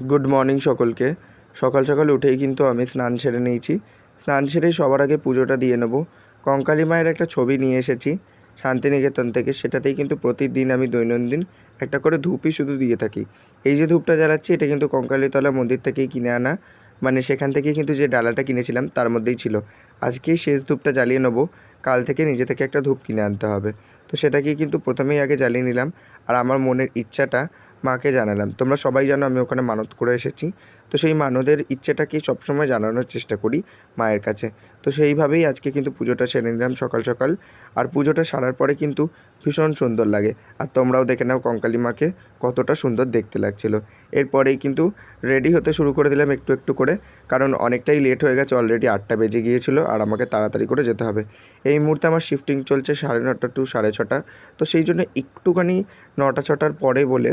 Good morning সকলকে। সকাল সকাল উঠেই কিন্তু আমি স্নান সেরে নিয়েছি। স্নান সেরে সবার আগে পুজোটা দিয়ে নেব। কঙ্কালী মায়ের একটা ছবি নিয়ে এসেছি শান্তিনিকেতন থেকে। সেটাতেই কিন্তু প্রতিদিন আমি দৈনন্দিন একটা করে ধূপই শুধু দিয়ে থাকি। এই যে ধূপটা জ্বালাচ্ছি, এটা কিন্তু কঙ্কালীতলা মন্দির থেকেই কিনে আনা। মানে সেখান থেকে কিন্তু যে ডালাটা কিনেছিলাম, তার মধ্যেই ছিল। আজকেই শেষ ধূপটা জ্বালিয়ে নেব। কাল থেকে নিজে থেকে একটা ধূপ কিনে আনতে হবে। তো সেটাকেই কিন্তু প্রথমেই আগে জ্বালিয়ে নিলাম। আর আমার মনের ইচ্ছাটা মাকে জানালাম। তোমরা সবাই জানো আমি ওখানে মানত করে এসেছি। তো সেই মানদের ইচ্ছেটাকেই সবসময় জানানোর চেষ্টা করি মায়ের কাছে। তো সেইভাবেই আজকে কিন্তু পুজোটা সেরে নিলাম সকাল সকাল। আর পুজোটা সারার পরে কিন্তু ভীষণ সুন্দর লাগে। আর তোমরাও দেখে নাও কঙ্কালী মাকে কতটা সুন্দর দেখতে লাগছিল। এরপরেই কিন্তু রেডি হতে শুরু করে দিলাম একটু একটু করে। কারণ অনেকটাই লেট হয়ে গেছে, অলরেডি আটটা বেজে গিয়েছিল। আর আমাকে তাড়াতাড়ি করে যেতে হবে। এই মুহূর্তে আমার শিফটিং চলছে সাড়ে নটা টু সাড়ে ছটা। তো সেই জন্য একটুখানি নটা ছটার পরে বলে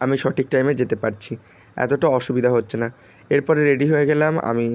আমি সঠিক টাইমে যেতে পারছি। এতটা অসুবিধা হচ্ছে না। এরপরে রেডি হয়ে গেলাম, আমি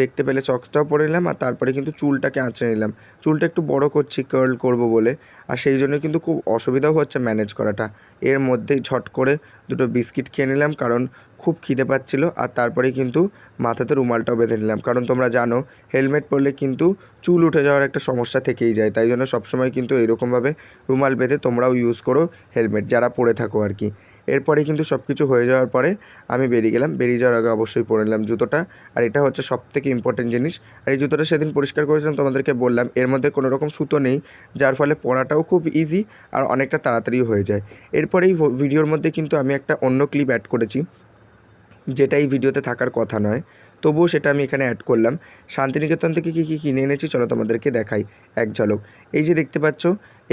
দেখতে পেলে সক্সটাও পরে নিলাম, আর তারপরে কিন্তু চুলটাকে আঁচড়ে নিলাম। চুলটা একটু বড় করছি কার্ল করব বলে, আর সেই জন্য কিন্তু খুব অসুবিধাও হচ্ছে ম্যানেজ করাটা। এর মধ্যেই ঝট করে দুটো বিস্কিট খেয়ে নিলাম, কারণ খুব খিদে পাচ্ছিল, আর তারপরে কিন্তু মাথাতে রুমালটাও বেঁধে নিলাম। কারণ তোমরা জানো হেলমেট পরলে কিন্তু চুল উঠে যাওয়ার একটা সমস্যা থেকেই যায়, তাই জন্য সবসময় কিন্তু এরকমভাবে রুমাল বেঁধে তোমরাও ইউজ করো হেলমেট যারা পরে থাকো আর কি। এরপরে কিন্তু সব কিছু হয়ে যাওয়ার পরে আমি বেরিয়ে গেলাম। বেরিয়ে যাওয়ার আগে অবশ্যই পরে নিলাম জুতোটা। আর এটা হচ্ছে সব থেকে ইম্পর্টেন্ট জিনিস। আর এই জুতোটা সেদিন পরিষ্কার করেছিলাম, তোমাদেরকে বললাম, এর মধ্যে কোনো রকম সুতো নেই, যার ফলে পরাটাও খুব ইজি আর অনেকটা তাড়াতাড়ি হয়ে যায়। এরপরেই ভিডিওর মধ্যে কিন্তু আমি একটা অন্য ক্লিপ অ্যাড করেছি। যেটা এই ভিডিওতে থাকার কথা নয়, তবুও সেটা আমি এখানে অ্যাড করলাম। শান্তিনিকেতন থেকে কী কী কিনে এনেছি, চলো তোমাদেরকে দেখাই এক ঝলক। এই যে দেখতে পাচ্ছ,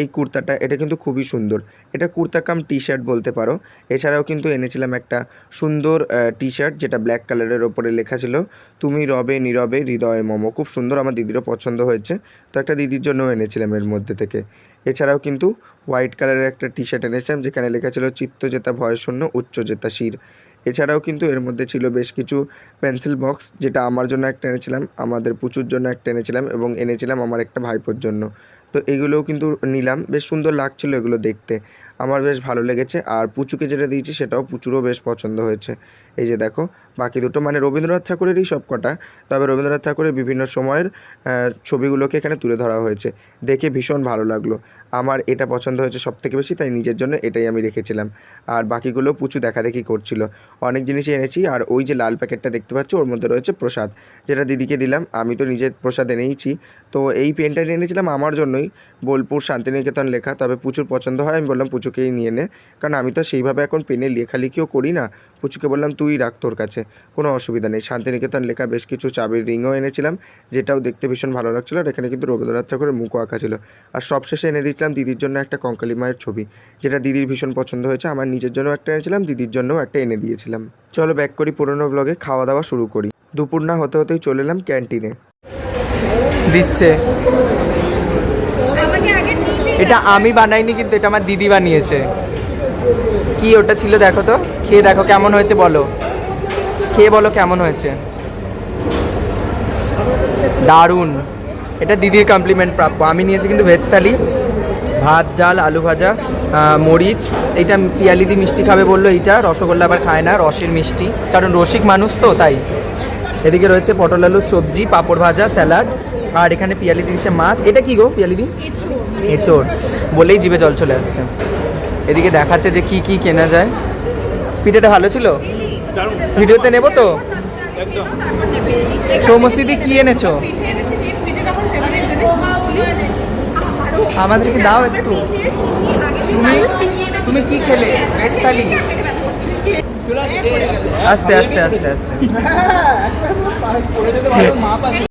এই কুর্তাটা, এটা কিন্তু খুবই সুন্দর। এটা কুর্তা কাম টি শার্ট বলতে পারো। এছাড়াও কিন্তু এনেছিলাম একটা সুন্দর টি শার্ট যেটা ব্ল্যাক কালারের ওপরে লেখা ছিল, তুমি রবে নীরবে, হৃদয়ে মম। খুব সুন্দর আমার দিদিরও পছন্দ হয়েছে। তো একটা দিদির জন্যও এনেছিলাম এর মধ্যে থেকে। এছাড়াও কিন্তু হোয়াইট কালারের একটা টি শার্ট এনেছিলাম, যেখানে লেখা ছিল চিত্ত জেতা ভয়শূন্য উচ্চ জেতা শির। এছাড়াও কিন্তু এর মধ্যে ছিল বেশ কিছু পেন্সিল বক্স যেটা আমার জন্য একটা এনেছিলাম আমাদের পুচুর জন্য একটা এনেছিলাম এবং এনেছিলাম আমার একটা ভাইপোর জন্য। তো এগুলোও কিন্তু নিলাম, বেশ সুন্দর লাগছিল এগুলো দেখতে। আমার বেশ ভালো লেগেছে। আর পুচুকে যেটা দিয়েছি সেটাও পুচুরও বেশ পছন্দ হয়েছে। এই যে দেখো, বাকি দুটো মানে রবীন্দ্রনাথ ঠাকুরেরই সব কটা তবে রবীন্দ্রনাথ ঠাকুরের বিভিন্ন সময়ের ছবিগুলোকে এখানে তুলে ধরা হয়েছে। দেখে ভীষণ ভালো লাগল। আমার এটা পছন্দ হয়েছে সব থেকে বেশি, তাই নিজের জন্য এটাই আমি রেখেছিলাম। আর বাকিগুলো পুচু দেখাদেখি করছিল। অনেক জিনিসই এনেছি, আর ওই যে লাল প্যাকেটটা দেখতে পাচ্ছ, ওর মধ্যে রয়েছে প্রসাদ। যেটা দিদিকে দিলাম, আমি তো নিজের প্রসাদ এনেইছি। তো এই পেনটা এনেছিলাম আমার জন্যই, বোলপুর শান্তিনিকেতন লেখা। তবে পুচুর পছন্দ হয়, আমি বললাম পুচুকেই নিয়ে নে। কারণ আমি তো সেইভাবে এখন পেনে লেখালেখিও করি না। পুচুকে বললাম, তুই রাখ তোর কাছে। কোনো অসুবিধা নেই। শান্তিনিকেতন লেখা বেশ কিছু চাবির রিংও এনেছিলাম, যেটাও দেখতে ভীষণ ভালো লাগছিল। আর এখানে কিন্তু রবীন্দ্রনাথ ঠাকুরের মুখও আঁকা ছিল। আর সবশেষে এনে দিয়েছিলাম দিদির জন্য একটা কঙ্কালী মায়ের ছবি, যেটা দিদির ভীষণ পছন্দ হয়েছে। আমার নিজের জন্য একটা এনেছিলাম, দিদির জন্যও একটা এনে দিয়েছিলাম। চলো ব্যাক করি পুরোনো ব্লগে খাওয়া দাওয়া শুরু করি। দুপুর না হতে হতেই চলে এলাম ক্যান্টিনে। দিচ্ছে। এটা আমি বানাইনি, কিন্তু এটা আমার দিদি বানিয়েছে। কি ওটা ছিল দেখো তো? খেয়ে দেখো কেমন হয়েছে বলো। খেয়ে বলো কেমন হয়েছে। দারুণ। এটা দিদির কমপ্লিমেন্ট প্রাপ্য। আমি নিয়েছি কিন্তু ভেজ থালি। ভাত, ডাল, আলু ভাজা মরিচ। এইটা পিয়ালিদি মিষ্টি খাবে বলল এইটা। রসগোল্লা আবার খায় না, রসের মিষ্টি। কারণ রসিক মানুষ তো, তাই। এদিকে রয়েছে পটল আলুর সবজি, পাঁপড় ভাজা, স্যালাড। আর এখানে পিয়ালিদি দিচ্ছে মাছ। এটা কি গো পিয়ালি পিয়ালিদি এঁচোড়। বলেই জিভে জল চলে আসছে। এদিকে দেখাচ্ছে যে কি কি কেনা যায়। পিঠেটা ভালো ছিল? ভিডিওতে নেব তো? সৌমস্তিদি কি এনেছো? আমাদেরকে দাও একটু। তুমি তুমি কি খেলে? ভেজ আস্তে আস্তে আস্তে আস্তে।